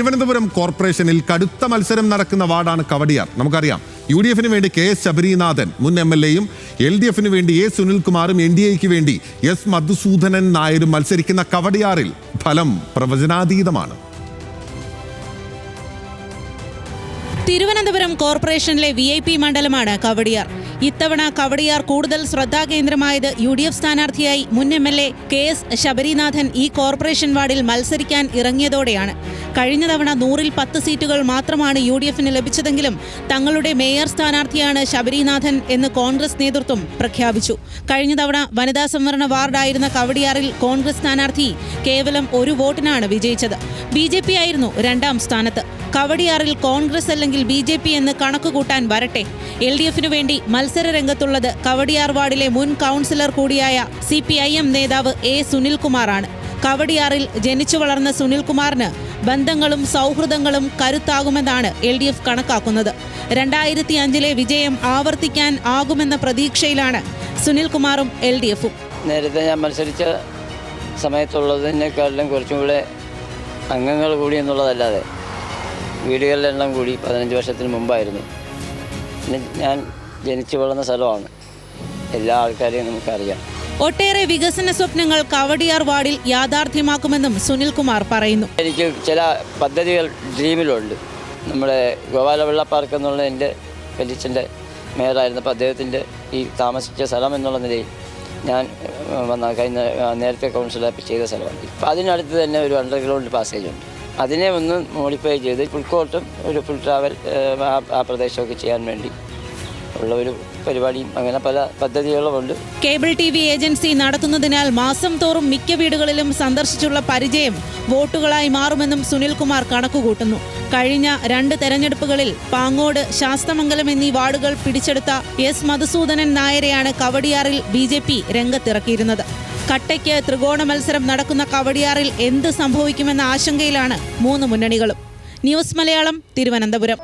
തിരുവനന്തപുരം കോർപ്പറേഷനിൽ കടുത്ത മത്സരം നടക്കുന്ന വാർഡാണ് കവടിയാർ. നമുക്കറിയാം. യു ഡി എഫിന് വേണ്ടി കെ എസ് ശബരിനാഥൻ മുൻ എം എൽ എയും എൽ ഡി എഫിന് വേണ്ടി എ സുനിൽകുമാറും എൻ ഡി എക്ക് വേണ്ടി എസ് മധുസൂദനൻ നായരും മത്സരിക്കുന്ന കവടിയാറിൽ ഫലം പ്രവചനാതീതമാണ്. തിരുവനന്തപുരം കോർപ്പറേഷനിലെ വി ഐ പി മണ്ഡലമാണ് കവടിയാർ. ഇത്തവണ കവടിയാർ കൂടുതൽ ശ്രദ്ധാകേന്ദ്രമായത് യു ഡി എഫ് സ്ഥാനാർത്ഥിയായി മുൻ M L A K S Sabarinathan ഈ കോർപ്പറേഷൻ വാർഡിൽ മത്സരിക്കാൻ ഇറങ്ങിയതോടെയാണ്. കഴിഞ്ഞ തവണ നൂറിൽ പത്ത് സീറ്റുകൾ മാത്രമാണ് യു ഡി എഫിന് ലഭിച്ചതെങ്കിലും തങ്ങളുടെ മേയർ സ്ഥാനാർത്ഥിയാണ് ശബരിനാഥൻ എന്ന് കോൺഗ്രസ് നേതൃത്വം പ്രഖ്യാപിച്ചു. കഴിഞ്ഞ തവണ വനിതാ സംവരണ വാർഡായിരുന്ന കവടിയാറിൽ കോൺഗ്രസ് സ്ഥാനാർത്ഥി കേവലം ഒരു വോട്ടിനാണ് വിജയിച്ചത്. ബി ആയിരുന്നു രണ്ടാം സ്ഥാനത്ത്. കവടിയാറിൽ കോൺഗ്രസ് അല്ലെങ്കിൽ ബി ജെ പി എന്ന് കണക്കുകൂട്ടാൻ വരട്ടെ. എൽ ഡി എഫിനു വേണ്ടി മത്സര രംഗത്തുള്ളത് കവടിയാർ വാർഡിലെ മുൻ കൗൺസിലർ കൂടിയായ സി പി ഐ എം നേതാവ് എ സുനിൽകുമാറാണ്. കവടിയാറിൽ ജനിച്ചു വളർന്ന സുനിൽകുമാറിന് ബന്ധങ്ങളും സൗഹൃദങ്ങളും കരുത്താകുമെന്നാണ് എൽ ഡി എഫ് കണക്കാക്കുന്നത്. രണ്ടായിരത്തി അഞ്ചിലെ വിജയം ആവർത്തിക്കാൻ ആകുമെന്ന പ്രതീക്ഷയിലാണ് സുനിൽകുമാറും എൽ ഡി എഫും. നേരത്തെ ഞാൻ മത്സരിച്ച സമയത്തുള്ളതിനേക്കാളും കുറച്ചും കൂടെ അംഗങ്ങൾ കൂടി എന്നുള്ളതല്ലാതെ വീടുകളുടെ എണ്ണം കൂടി പതിനഞ്ച് വർഷത്തിന് മുമ്പായിരുന്നു. പിന്നെ ഞാൻ ജനിച്ചു വളർന്ന സ്ഥലമാണ്. എല്ലാ ആൾക്കാരെയും നമുക്കറിയാം. ഒട്ടേറെ വികസന സ്വപ്നങ്ങൾ കവടിയാർ വാർഡിൽ യാഥാർത്ഥ്യമാക്കുമെന്നും സുനിൽകുമാർ പറയുന്നു. എനിക്ക് ചില പദ്ധതികൾ ഡ്രീമിലുണ്ട്. നമ്മുടെ ഗോപാലവെള്ള പാർക്ക് എന്നുള്ള എന്റെ വലിയച്ഛന്റെ മേയറായിരുന്നപ്പോൾ അദ്ദേഹത്തിന്റെ ഈ താമസിച്ച സ്ഥലം എന്നുള്ള നിലയിൽ ഞാൻ വന്ന കഴിഞ്ഞ നേരത്തെ കൗൺസിലർ ചെയ്ത സ്ഥലമാണ്. ഇപ്പം അതിനടുത്ത് തന്നെ ഒരു അണ്ടർഗ്രൗണ്ട് പാസേജ് ഉണ്ട് അതിനെ ഒന്ന് മോഡിഫൈ ചെയ്ത് ഫുൾക്കോട്ടും ഒരു ഫുൾ ട്രാവൽ ആ പ്രദേശമൊക്കെ ചെയ്യാൻ വേണ്ടി ഉള്ള ഒരു പരിപാടിയും അങ്ങനെ പല പദ്ധതികളുമുണ്ട് കേബിൾ ടി വി ഏജൻസി നടത്തുന്നതിനാൽ മാസം തോറും മിക്ക വീടുകളിലും സന്ദർശിച്ചുള്ള പരിചയം വോട്ടുകളായി മാറുമെന്നും സുനിൽകുമാർ കണക്കുകൂട്ടുന്നു. കഴിഞ്ഞ രണ്ട് തെരഞ്ഞെടുപ്പുകളിൽ പാങ്ങോട് ശാസ്തമംഗലം എന്നീ വാർഡുകൾ പിടിച്ചെടുത്ത എസ്. മധുസൂദനൻ നായരെയാണ് കവടിയാറിൽ ബി രംഗത്തിറക്കിയിരുന്നത്. കട്ടയ്ക്ക് ത്രികോണ മത്സരം നടക്കുന്ന കവടിയാറിൽ എന്ത് സംഭവിക്കുമെന്ന ആശങ്കയിലാണ് മൂന്ന് മുന്നണികളും. ന്യൂസ് മലയാളം തിരുവനന്തപുരം.